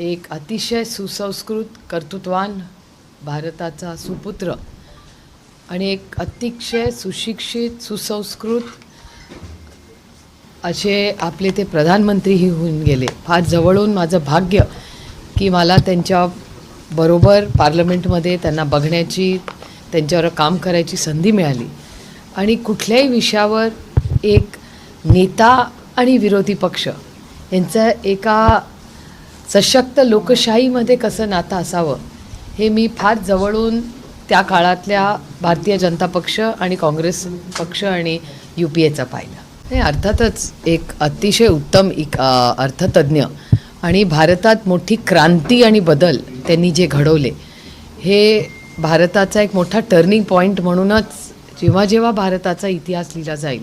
एक अतिशय सुसंस्कृत कर्तृत्वान भारताचा सुपुत्र आणि एक अतिशय सुशिक्षित सुसंस्कृत असे आपले ते प्रधानमंत्रीही होऊन गेले. फार जवळून माझं भाग्य की मला त्यांच्या बरोबर पार्लमेंटमध्ये त्यांना बघण्याची त्यांच्यावर काम करायची संधी मिळाली. आणि कुठल्याही विषयावर एक नेता आणि विरोधी पक्ष यांचं एका सशक्त लोकशाहीमध्ये कसं नातं असावं हे मी फार जवळून त्या काळातल्या भारतीय जनता पक्ष आणि काँग्रेस पक्ष आणि यू पी एचा पाहिलं. नाही अर्थातच एक अतिशय उत्तम एक अर्थतज्ञ अर्थतज्ज्ञ आणि भारतात मोठी क्रांती आणि बदल त्यांनी जे घडवले हे भारताचा एक मोठा टर्निंग पॉईंट म्हणूनच जेव्हा जेव्हा भारताचा इतिहास लिहिला जाईल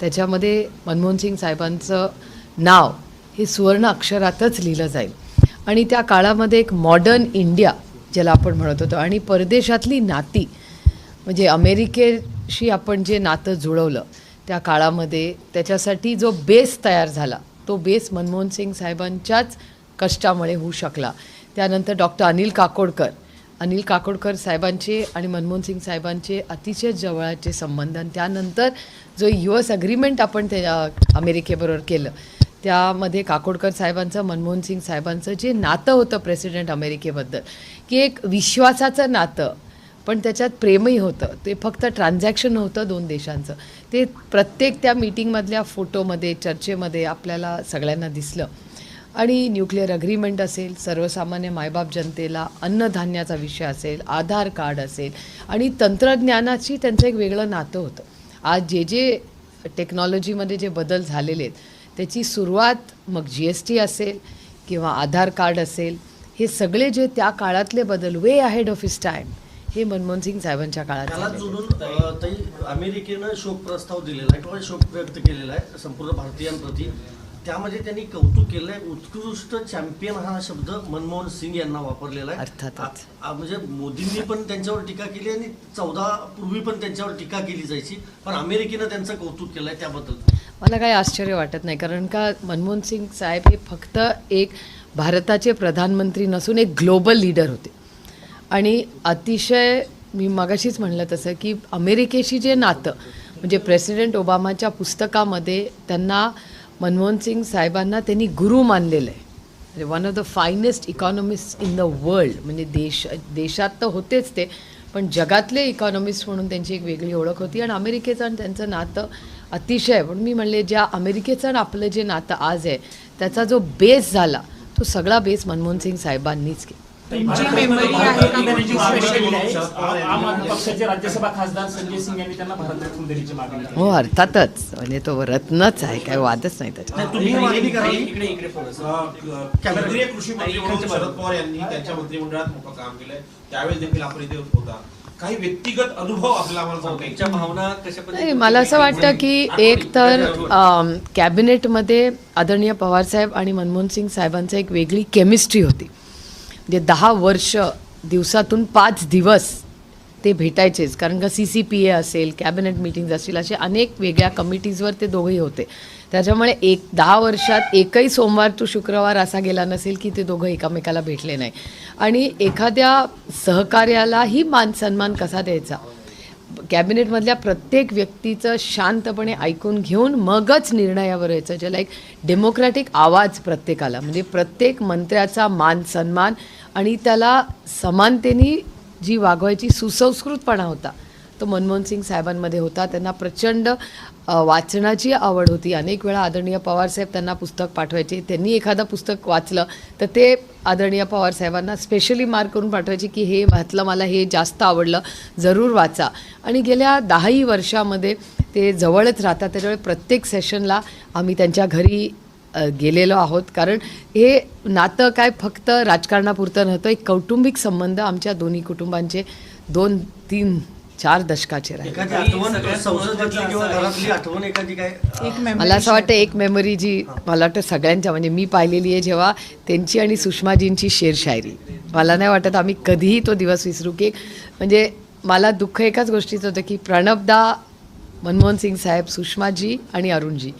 त्याच्यामध्ये मनमोहन सिंग साहेबांचं नाव हे सुवर्ण अक्षरातच लिहिलं जाईल. आणि त्या काळामध्ये एक मॉडर्न इंडिया ज्याला आपण म्हणत होतो. आणि परदेशातली नाती म्हणजे अमेरिकेशी आपण जे नातं जुळवलं त्या काळामध्ये त्याच्यासाठी जो बेस तयार झाला तो बेस मनमोहन सिंग साहेबांच्याच कष्टामुळे होऊ शकला. त्यानंतर डॉक्टर अनिल काकोडकर. अनिल काकोडकर साहेबांचे आणि मनमोहन सिंग साहेबांचे अतिशय जवळचे संबंध. आणि त्यानंतर जो यू एस अग्रीमेंट आपण ते अमेरिकेबरोबर केलं त्यामध्ये काकोडकर साहेबांचं मनमोहन सिंग साहेबांचं जे नातं होतं प्रेसिडेंट अमेरिकेबद्दल की एक विश्वासाचं नातं पण त्याच्यात प्रेमही होतं. ते फक्त ट्रान्झॅक्शन होतं दोन देशांचं. ते प्रत्येक त्या मीटिंगमधल्या फोटोमध्ये चर्चेमध्ये आपल्याला सगळ्यांना दिसलं. आणि न्यूक्लिअर अग्रीमेंट असेल सर्वसामान्य मायबाप जनतेला अन्नधान्याचा विषय असेल आधार कार्ड असेल आणि तंत्रज्ञानाची त्यांचं एक वेगळं नातं होतं. आज जे जे टेक्नॉलॉजीमध्ये जे बदल झालेले आहेत त्याची सुरुवात मग जी एस टी असेल किंवा आधार कार्ड असेल हे सगळे जे त्या काळातले बदल way ahead of his time हे मनमोहन सिंग साहेबांच्या काळात अमेरिकेनं शोक प्रस्ताव दिलेला आहे किंवा शोक व्यक्त केलेला आहे संपूर्ण भारतीयांप्रती. त्यामध्ये त्यांनी कौतुक केलं आहे. उत्कृष्ट चॅम्पियन हा शब्द मनमोहन सिंग यांना वापरलेला आहे. आ- म्हणजे मोदींनी पण त्यांच्यावर टीका केली आणि चौदा पूर्वी पण त्यांच्यावर टीका केली जायची पण अमेरिकेनं त्यांचं कौतुक केलं आहे त्याबद्दल. मला काही आश्चर्य वाटत नाही कारण का मनमोहन सिंग साहेब हे फक्त एक भारताचे प्रधानमंत्री नसून एक ग्लोबल लीडर होते. आणि अतिशय मी मगाशीच म्हणलं तसं की अमेरिकेशी जे नातं म्हणजे प्रेसिडेंट ओबामाच्या पुस्तकामध्ये त्यांना मनमोहन सिंग साहेबांना त्यांनी गुरु मानलेलं आहे. म्हणजे one of the finest economist in the world म्हणजे देश देशात तर होतेच ते पण जगातले इकॉनॉमिस्ट म्हणून त्यांची एक वेगळी ओळख होती. आणि अमेरिकेचं आणि त्यांचं नातं अतिशय. पण मी म्हणले ज्या अमेरिकेचं आणि आपलं जे नातं आज आहे त्याचा जो बेस झाला तो सगळा बेस मनमोहन सिंग साहेबांनीच केला. तुमची मेमरी आहे का कोणती स्पेशल आहे? आम आदमी पक्षाचे राज्यसभा खासदार संजय सिंग यांनी त्यांना भारतरत्न देण्याची मागणी केली. हो अर्थातच. म्हणजे तो रत्नच आहे काय वादच नाही त्याच्यात. काही व्यक्तिगत अनुभव आपल्याला भावना कशा नाही मला असं वाटतं की एक तर कॅबिनेटमध्ये आदरणीय पवारसाहेब आणि मनमोहन सिंग साहेबांचं एक वेगळी केमिस्ट्री होती. म्हणजे दहा वर्ष दिवसातून पाच दिवस ते भेटायचेच. कारण का सी सी पी ए असेल कॅबिनेट मिटिंग्ज असतील असे अनेक वेगळ्या कमिटीजवर ते दोघंही होते. त्याच्यामुळे एक दहा वर्षात एकही सोमवार टू शुक्रवार असा गेला नसेल की ते दोघं एकामेकाला भेटले नाही. आणि एखाद्या सहकार्यालाही मान सन्मान कसा द्यायचा? कॅबिनेटमधल्या प्रत्येक व्यक्तीचं शांतपणे ऐकून घेऊन मगच निर्णयावर यायचं ज्याला एक डेमोक्रॅटिक आवाज प्रत्येकाला. म्हणजे प्रत्येक मंत्र्याचा मान सन्मान आणि त्याला समानतेने जी वागवायची सुसंस्कृतपणा होता तो मनमोहन सिंग साहेबांमध्ये होता. त्यांना प्रचंड वाचनाची आवड होती. अनेक वेळा आदरणीय पवारसाहेब त्यांना पुस्तक पाठवायचे. त्यांनी एखादं पुस्तक वाचलं तर ते आदरणीय पवारसाहेबांना स्पेशली मार्क करून पाठवायचे की हे वाचलं मला हे जास्त आवडलं जरूर वाचा. आणि गेल्या दहाही वर्षामध्ये ते जवळच राहतात. त्याच्यामुळे प्रत्येक सेशनला आम्ही त्यांच्या घरी गेलेलो आहोत. कारण हे नातं काय फक्त राजकारणापुरतं नव्हतं एक कौटुंबिक संबंध आमच्या दोन्ही कुटुंबांचे दोन तीन चार दशकाचे राहिले. मला असं वाटतं एक मेमरी जी मला वाटतं सगळ्यांच्या म्हणजे मी पाहिलेली आहे जेव्हा त्यांची आणि सुषमाजींची शेरशायरी. मला नाही वाटत आम्ही कधीही तो दिवस विसरू की म्हणजे मला दुःख एकाच गोष्टीचं होतं की प्रणबदा मनमोहन सिंग साहेब सुषमाजी आणि अरुणजी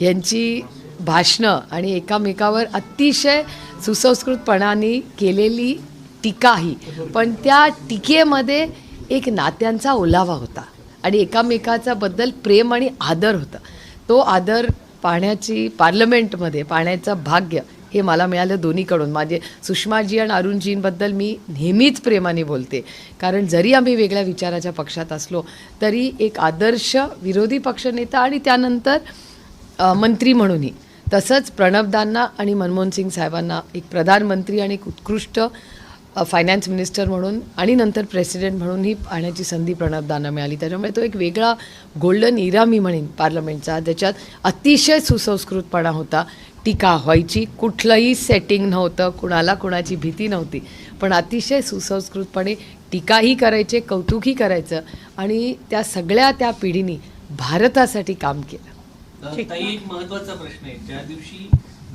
यांची भाषणं आणि एकामेकावर अतिशय सुसंस्कृतपणाने केलेली टीकाही पण त्या टीकेमध्ये एक नात्यांचा ओलावा होता आणि एकामेकाचा बद्दल प्रेम आणि आदर होता. तो आदर पाहण्याची पार्लमेंटमध्ये पाहण्याचं भाग्य हे मला मिळालं दोन्हीकडून. माझे सुषमाजी आणि अरुणजींबद्दल मी नेहमीच प्रेमाने बोलते. कारण जरी आम्ही वेगळ्या विचाराच्या पक्षात असलो तरी एक आदर्श विरोधी पक्षनेता आणि त्यानंतर मंत्री म्हणूनही. तसंच प्रणबदांना आणि मनमोहन सिंग साहेबांना एक प्रधानमंत्री आणि एक उत्कृष्ट फायनान्स मिनिस्टर म्हणून आणि नंतर प्रेसिडेंट म्हणूनही पाहण्याची संधी प्रणबदांना मिळाली. त्याच्यामुळे तो एक वेगळा गोल्डन इरा मी म्हणेन पार्लमेंटचा ज्याच्यात अतिशय सुसंस्कृतपणा होता. टीका व्हायची कुठलंही सेटिंग नव्हतं कुणाला कुणाची भीती नव्हती. पण अतिशय सुसंस्कृतपणे टीकाही करायचे कौतुकही करायचं आणि त्या सगळ्या त्या पिढीनी भारतासाठी काम केलं. ताई एक महत्त्वाचा प्रश्न आहे. ज्या दिवशी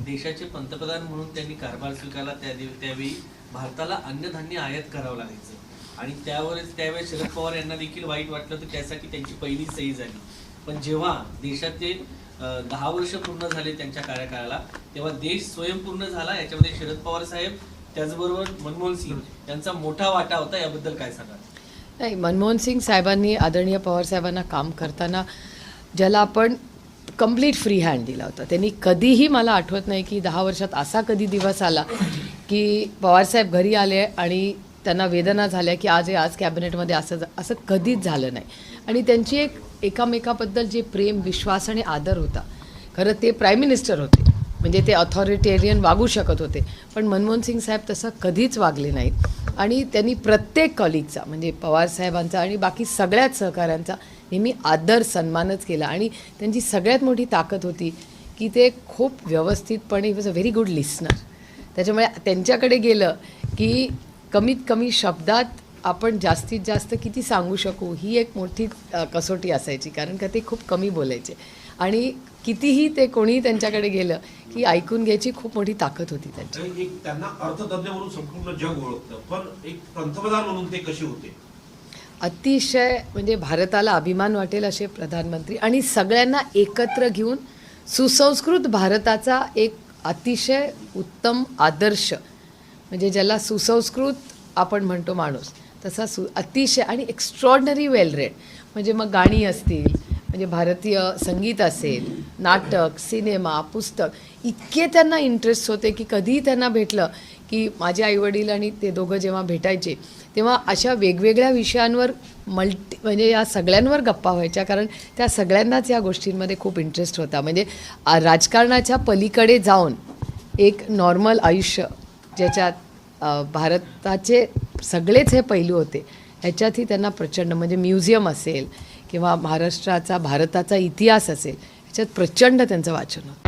देशाचे पंतप्रधान म्हणून त्यांनी कारभार स्वीकारला त्या त्यावेळी भारताला अन्नधान्य आयात करावं लागायचं. आणि त्यावरच त्यावेळेस शरद पवार यांना देखील वाईट वाटलं तर त्यासाठी त्यांची पहिली सही झाली. पण जेव्हा देशाचे दहा वर्ष पूर्ण झाले त्यांच्या कार्यकाळाला तेव्हा देश स्वयंपूर्ण झाला याच्यामध्ये शरद पवार साहेब त्याचबरोबर मनमोहन सिंग यांचा मोठा वाटा होता. याबद्दल काय सांगा नाही मनमोहन सिंग साहेबांनी आदरणीय पवार साहेबांना काम करताना ज्याला आपण कंप्लीट फ्री हँड दिला होता. त्यांनी कधीही मला आठवत नाही की दहा वर्षात असा कधी दिवस आला की पवारसाहेब घरी आले आणि त्यांना वेदना झाल्या की आज हे आज कॅबिनेटमध्ये असं असं कधीच झालं नाही. आणि त्यांची एक एकामेकाबद्दल जे प्रेम विश्वास आणि आदर होता खरं ते प्राईम मिनिस्टर होते. म्हणजे ते ऑथॉरिटेरियन वागू शकत होते. पण मनमोहन सिंग साहेब तसं कधीच वागले नाहीत. आणि त्यांनी प्रत्येक कॉलिगचा म्हणजे पवारसाहेबांचा आणि बाकी सगळ्याच सहकाऱ्यांचा नेहमी आदर सन्मानच केला. आणि त्यांची सगळ्यात मोठी ताकद होती की ते खूप व्यवस्थितपणे was a very good listener त्याच्यामुळे त्यांच्याकडे गेलं की कमीत कमी शब्दात आपण जास्तीत जास्त किती सांगू शकू ही एक मोठी कसोटी असायची. कारण का ते खूप कमी बोलायचे. आणि कितीही ते कोणीही त्यांच्याकडे गेलं की ऐकून घ्यायची खूप मोठी ताकद होती त्यांची. एक त्यांना अर्थतज्ञ म्हणून संपूर्ण जग ओळखतं. पण एक पंतप्रधान म्हणून ते कसे होते? अतिशय म्हणजे भारताला अभिमान वाटेल असे प्रधानमंत्री आणि सगळ्यांना एकत्र घेऊन सुसंस्कृत भारताचा एक अतिशय उत्तम आदर्श म्हणजे ज्याला सुसंस्कृत आपण म्हणतो माणूस तसा सु अतिशय आणि एक्स्ट्रॉर्डनरी वेल रेड म्हणजे मग गाणी असतील म्हणजे भारतीय संगीत असेल नाटक सिनेमा पुस्तक इतके त्यांना इंटरेस्ट होते की कधीही त्यांना भेटलं की माझे आईवडील आणि ते दोघं जेव्हा भेटायचे तेव्हा अशा वेगवेगळ्या विषयांवर मल्टी म्हणजे या सगळ्यांवर गप्पा व्हायच्या. कारण त्या सगळ्यांनाच या गोष्टींमध्ये खूप इंटरेस्ट होता. म्हणजे राजकारणाच्या पलीकडे जाऊन एक नॉर्मल आयुष्य ज्याच्यात भारताचे सगळेच हे पैलू होते ह्याच्यातही त्यांना प्रचंड म्हणजे म्युझियम असेल किंवा महाराष्ट्राचा भारताचा इतिहास असेल ह्याच्यात प्रचंड त्यांचं वाचन होतं.